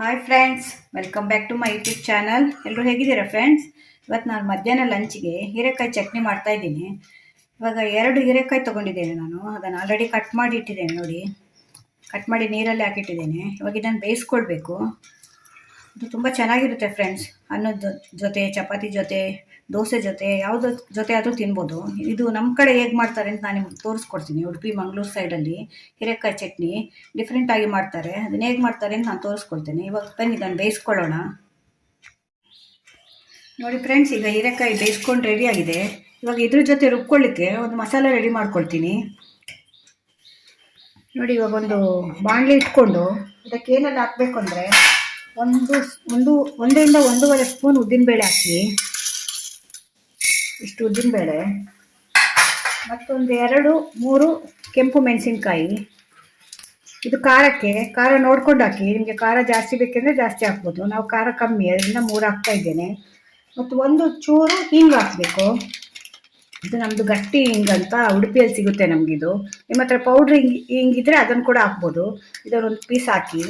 Hi friends welcome back to my YouTube channel ಎಲ್ಲರೂ ಹೇಗಿದ್ದೀರಾ friends ಇವತ್ತು ನಾನು ಮಧ್ಯಾಹ್ನ ಲಂಚ್ಗೆ ಹೀರೆಕಾಯಿ ಚಟ್ನಿ ಮಾಡ್ತಾ ಇದ್ದೀನಿ. ಇವಾಗ ಎರಡು ಹೀರೆಕಾಯಿ ತೊಗೊಂಡಿದ್ದೇನೆ ನಾನು. ಅದನ್ನು ಆಲ್ರೆಡಿ ಕಟ್ ಮಾಡಿ ಇಟ್ಟಿದ್ದೇನೆ ನೋಡಿ. ಕಟ್ ಮಾಡಿ ನೀರಲ್ಲಿ ಹಾಕಿಟ್ಟಿದ್ದೇನೆ. ಇವಾಗ ಇದನ್ನು ಬೇಯಿಸ್ಕೊಳ್ಬೇಕು. ಇದು ತುಂಬ ಚೆನ್ನಾಗಿರುತ್ತೆ ಫ್ರೆಂಡ್ಸ್ ಅನ್ನದ ಜೊತೆ, ಚಪಾತಿ ಜೊತೆ, ದೋಸೆ ಜೊತೆ, ಯಾವುದೋ ಜೊತೆ ಆದರೂ ತಿನ್ಬೋದು. ಇದು ನಮ್ಮ ಕಡೆ ಹೇಗೆ ಮಾಡ್ತಾರೆ ಅಂತ ನಾನು ನಿಮ್ಗೆ ತೋರಿಸ್ಕೊಡ್ತೀನಿ. ಉಡುಪಿ, ಮಂಗಳೂರು ಸೈಡಲ್ಲಿ ಹಿರೇಕಾಯಿ ಚಟ್ನಿ ಡಿಫ್ರೆಂಟಾಗಿ ಮಾಡ್ತಾರೆ. ಅದನ್ನ ಹೇಗೆ ಮಾಡ್ತಾರೆ ಅಂತ ನಾನು ತೋರಿಸ್ಕೊಡ್ತೇನೆ. ಇವಾಗ ಬನ್ನಿ ಇದನ್ನು ಬೇಯಿಸ್ಕೊಳ್ಳೋಣ. ನೋಡಿ ಫ್ರೆಂಡ್ಸ್ ಈಗ ಹೀರೆಕಾಯಿ ಬೇಯಿಸ್ಕೊಂಡು ರೆಡಿಯಾಗಿದೆ ಇವಾಗ ಇದ್ರ ಜೊತೆ ರುಬ್ಕೊಳ್ಳಿಕ್ಕೆ ಒಂದು ಮಸಾಲೆ ರೆಡಿ ಮಾಡ್ಕೊಳ್ತೀನಿ. ನೋಡಿ, ಇವಾಗ ಒಂದು ಬಾಣಲೆ ಇಟ್ಕೊಂಡು ಇದಕ್ಕೆ ಏನೆಲ್ಲ ಹಾಕ್ಬೇಕು ಅಂದರೆ ಒಂದು ಒಂದು ಒಂದರಿಂದ ಒಂದೂವರೆ ಸ್ಪೂನ್ ಉದ್ದಿನಬೇಳೆ ಹಾಕಿ. ಇಷ್ಟು ಉದ್ದಿನಬೇಳೆ. ಮತ್ತೊಂದು ಎರಡು, ಮೂರು ಕೆಂಪು ಮೆಣಸಿನ್ಕಾಯಿ. ಇದು ಖಾರಕ್ಕೆ, ಖಾರ ನೋಡ್ಕೊಂಡು ಹಾಕಿ. ನಿಮಗೆ ಖಾರ ಜಾಸ್ತಿ ಬೇಕೆಂದರೆ ಜಾಸ್ತಿ ಹಾಕ್ಬೋದು. ನಾವು ಖಾರ ಕಮ್ಮಿ, ಅದರಿಂದ ಮೂರು ಹಾಕ್ತಾ ಇದ್ದೇನೆ. ಮತ್ತು ಒಂದು ಚೂರು ಹಿಂಗೆ ಹಾಕಬೇಕು. ಇದು ನಮ್ಮದು ಗಟ್ಟಿ ಹಿಂಗ್ ಅಂತ ಉಡುಪಿಯಲ್ಲಿ ಸಿಗುತ್ತೆ ನಮಗಿದು. ನಿಮ್ಮ ಹತ್ರ ಪೌಡ್ರ್ ಹಿಂಗ್, ಹಿಂಗಿದ್ರೆ ಅದನ್ನು ಕೂಡ ಹಾಕ್ಬೋದು. ಇದನ್ನೊಂದು ಪೀಸ್ ಹಾಕಿ,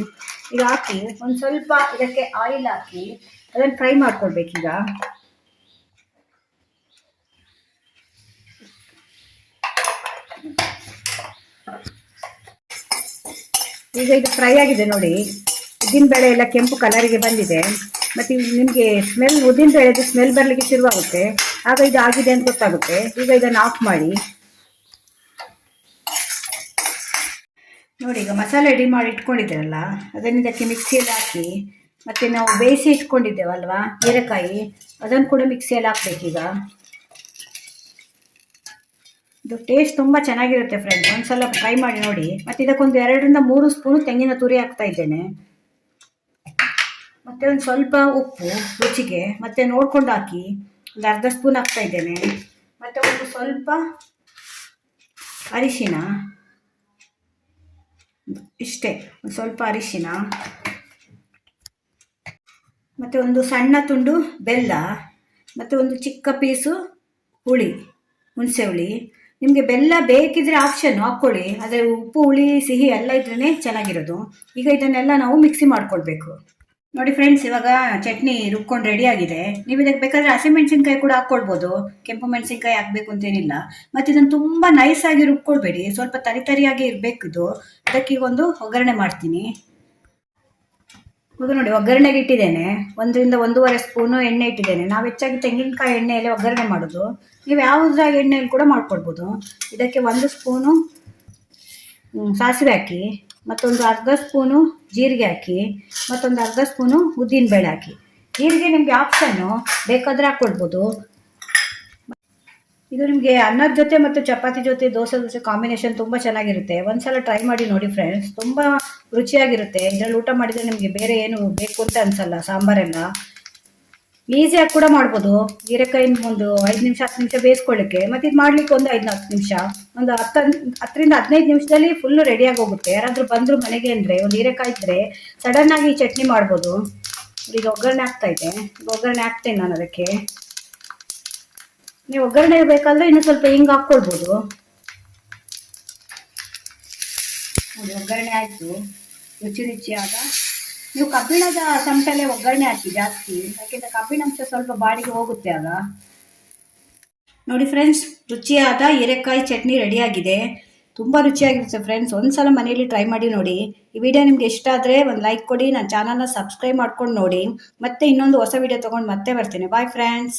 ಈಗ ಹಾಕಿ ಒಂದು ಸ್ವಲ್ಪ ಇದಕ್ಕೆ ಆಯಿಲ್ ಹಾಕಿ ಅದನ್ನು ಫ್ರೈ ಮಾಡ್ಕೊಳ್ಬೇಕೀಗ. ಈಗ ಇದು ಫ್ರೈ ಆಗಿದೆ ನೋಡಿ. ಉದ್ದಿನ ಬೇಳೆ ಎಲ್ಲ ಕೆಂಪು ಕಲರಿಗೆ ಬಂದಿದೆ. ಮತ್ತು ನಿಮಗೆ ಸ್ಮೆಲ್ ಉದ್ದಿನ ಬೇಳೆದು ಸ್ಮೆಲ್ ಬರಲಿಕ್ಕೆ ಶುರುವಾಗುತ್ತೆ. ಆಗ ಇದು ಆಗಿದೆ ಅಂತ ಗೊತ್ತಾಗುತ್ತೆ. ಈಗ ಇದನ್ನು ಆಫ್ ಮಾಡಿ. ನೋಡಿ, ಈಗ ಮಸಾಲೆ ರೆಡಿ ಮಾಡಿ ಇಟ್ಕೊಂಡಿದ್ದೀರಲ್ಲ, ಅದನ್ನು ಇದಕ್ಕೆ ಮಿಕ್ಸಿಯಲ್ಲಿ ಹಾಕಿ, ಮತ್ತು ನಾವು ಬೇಯಿಸಿ ಇಟ್ಕೊಂಡಿದ್ದೇವಲ್ವಾ ಹೀರೆಕಾಯಿ, ಅದನ್ನು ಕೂಡ ಮಿಕ್ಸಿಯಲ್ಲಿ ಹಾಕ್ಬೇಕೀಗ ಇದು ಟೇಸ್ಟ್ ತುಂಬ ಚೆನ್ನಾಗಿರುತ್ತೆ ಫ್ರೆಂಡ್ ಒಂದ್ಸಲ ಟ್ರೈ ಮಾಡಿ ನೋಡಿ. ಮತ್ತು ಇದಕ್ಕೊಂದು ಎರಡರಿಂದ ಮೂರು ಸ್ಪೂನು ತೆಂಗಿನ ತುರಿ ಹಾಕ್ತಾ ಇದ್ದೇನೆ. ಮತ್ತು ಒಂದು ಸ್ವಲ್ಪ ಉಪ್ಪು, ರುಚಿಗೆ, ಮತ್ತೆ ನೋಡ್ಕೊಂಡು ಹಾಕಿ. ಒಂದು ಅರ್ಧ ಸ್ಪೂನ್ ಹಾಕ್ತಾ ಇದ್ದೇನೆ. ಮತ್ತು ಒಂದು ಸ್ವಲ್ಪ ಅರಿಶಿನ. ಇಷ್ಟೇ, ಒಂದು ಸ್ವಲ್ಪ ಅರಿಶಿನ. ಮತ್ತು ಒಂದು ಸಣ್ಣ ತುಂಡು ಬೆಲ್ಲ. ಮತ್ತು ಒಂದು ಚಿಕ್ಕ ಪೀಸು ಹುಳಿ, ಹುಣಸೆ ಹುಳಿ. ನಿಮಗೆ ಬೆಲ್ಲ ಬೇಕಿದ್ರೆ ಆಪ್ಷನ್ ಹಾಕ್ಕೊಳ್ಳಿ ಆದರೆ ಉಪ್ಪು, ಹುಳಿ, ಸಿಹಿ ಎಲ್ಲ ಇದ್ರೇ ಚೆನ್ನಾಗಿರೋದು. ಈಗ ಇದನ್ನೆಲ್ಲ ನಾವು ಮಿಕ್ಸಿ ಮಾಡ್ಕೊಳ್ಬೇಕು. ನೋಡಿ ಫ್ರೆಂಡ್ಸ್ ಇವಾಗ ಚಟ್ನಿ ರುಬ್ಕೊಂಡು ರೆಡಿ ಆಗಿದೆ. ನೀವು ಇದಕ್ಕೆ ಬೇಕಾದ್ರೆ ಹಸಿಮೆಣಸಿನ್ಕಾಯಿ ಕೂಡ ಹಾಕ್ಕೊಳ್ಬೋದು. ಕೆಂಪು ಮೆಣಸಿನ್ಕಾಯಿ ಹಾಕಬೇಕು ಅಂತೇನಿಲ್ಲ ಮತ್ತು ಇದನ್ನು ತುಂಬ ನೈಸ್ ಆಗಿ ರುಬ್ಕೊಳ್ಬೇಡಿ. ಸ್ವಲ್ಪ ತರಿ ತರಿಯಾಗಿ ಇದು ಅದಕ್ಕೆ ಈಗ ಒಂದು ಒಗ್ಗರಣೆ ಮಾಡ್ತೀನಿ. ಇವಾಗ ನೋಡಿ ಒಗ್ಗರಣೆಗೆ ಇಟ್ಟಿದ್ದೇನೆ. ಒಂದರಿಂದ ಒಂದೂವರೆ ಸ್ಪೂನು ಎಣ್ಣೆ ಇಟ್ಟಿದ್ದೇನೆ. ನಾವು ಹೆಚ್ಚಾಗಿ ತೆಂಗಿನಕಾಯಿ ಎಣ್ಣೆಯಲ್ಲಿ ಒಗ್ಗರಣೆ ಮಾಡೋದು. ನೀವು ಯಾವುದ್ರ ಎಣ್ಣೆಯಲ್ಲಿ ಕೂಡ ಮಾಡ್ಕೊಳ್ಬೋದು. ಇದಕ್ಕೆ ಒಂದು ಸ್ಪೂನು ಸಾಸಿವೆ ಹಾಕಿ. ಮತ್ತೊಂದು ಅರ್ಧ ಸ್ಪೂನು ಜೀರಿಗೆ ಹಾಕಿ, ಮತ್ತೊಂದು ಅರ್ಧ ಸ್ಪೂನು ಉದ್ದಿನಬೇಳೆ ಹಾಕಿ. ಜೀರಿಗೆ ನಿಮಗೆ ಆಪ್ಷನ್ನು ಬೇಕಾದರೆ ಹಾಕ್ಕೊಳ್ಬೋದು ಇದು ನಿಮಗೆ ಅನ್ನದ ಜೊತೆ ಮತ್ತು ಚಪಾತಿ ಜೊತೆ ದೋಸೆ ದೋಸೆ ಕಾಂಬಿನೇಷನ್ ತುಂಬ ಚೆನ್ನಾಗಿರುತ್ತೆ. ಒಂದ್ಸಲ ಟ್ರೈ ಮಾಡಿ ನೋಡಿ ಫ್ರೆಂಡ್ಸ್ ತುಂಬ ರುಚಿಯಾಗಿರುತ್ತೆ. ಇದರಲ್ಲಿ ಊಟ ಮಾಡಿದರೆ ನಿಮಗೆ ಬೇರೆ ಏನು ಬೇಕು ಅಂತ ಅನ್ಸಲ್ಲ, ಸಾಂಬಾರೆಲ್ಲ. ಈಸಿಯಾಗಿ ಕೂಡ ಮಾಡ್ಬೋದು. ಹೀರೆಕಾಯಿನ ಒಂದು ಐದು ನಿಮಿಷ, ಹತ್ತು ನಿಮಿಷ ಬೇಯಿಸ್ಕೊಳ್ಳಿಕ್ಕೆ. ಮತ್ತೆ ಇದು ಮಾಡ್ಲಿಕ್ಕೆ ಒಂದು ಐದು ಹತ್ತು ನಿಮಿಷ. ಒಂದು ಹತ್ತು, ಹತ್ತರಿಂದ ಹದಿನೈದು ನಿಮಿಷದಲ್ಲಿ ಫುಲ್ಲು ರೆಡಿಯಾಗಿ ಹೋಗುತ್ತೆ. ಯಾರಾದರೂ ಬಂದರು ಮನೆಗೆ ಅಂದರೆ, ಒಂದು ಹೀರೆಕಾಯಿ ಇದ್ದರೆ ಸಡನ್ನಾಗಿ ಚಟ್ನಿ ಮಾಡ್ಬೋದು. ಈಗ ಒಗ್ಗರಣೆ ಆಗ್ತಾ ಇದೆ. ಒಗ್ಗರಣೆ ಹಾಕ್ತೇನೆ ನಾನು ಅದಕ್ಕೆ. ನೀವು ಒಗ್ಗರಣೆ ಇರಬೇಕಾದ್ರೆ ಇನ್ನೂ ಸ್ವಲ್ಪ ಹಿಂಗೆ ಹಾಕ್ಕೊಳ್ಬೋದು. ಒಗ್ಗರಣೆ ಆಯಿತು. ರುಚಿ ರುಚಿಯಾದ ನೀವು ಕಬ್ಬಿಣದ ಸಂಪೆಲೆ ಒಗ್ಗರಣೆ ಹಾಕಿ ಜಾಸ್ತಿ, ಯಾಕೆಂದರೆ ಕಬ್ಬಿಣಾಂಶ ಸ್ವಲ್ಪ ಬಾಡಿಗೆ ಹೋಗುತ್ತೆ ಆಗ. ನೋಡಿ ಫ್ರೆಂಡ್ಸ್ ರುಚಿಯಾದ ಹೀರೆಕಾಯಿ ಚಟ್ನಿ ರೆಡಿಯಾಗಿದೆ ತುಂಬ ರುಚಿಯಾಗಿರುತ್ತೆ ಫ್ರೆಂಡ್ಸ್ ಒಂದ್ಸಲ ಮನೆಯಲ್ಲಿ ಟ್ರೈ ಮಾಡಿ ನೋಡಿ. ಈ ವಿಡಿಯೋ ನಿಮ್ಗೆ ಇಷ್ಟ ಆದರೆ ಒಂದು ಲೈಕ್ ಕೊಡಿ. ನನ್ನ ಚಾನಲ್ನ ಸಬ್ಸ್ಕ್ರೈಬ್ ಮಾಡ್ಕೊಂಡು ನೋಡಿ. ಮತ್ತೆ ಇನ್ನೊಂದು ಹೊಸ ವಿಡಿಯೋ ತೊಗೊಂಡು ಮತ್ತೆ ಬರ್ತೀನಿ. Bye friends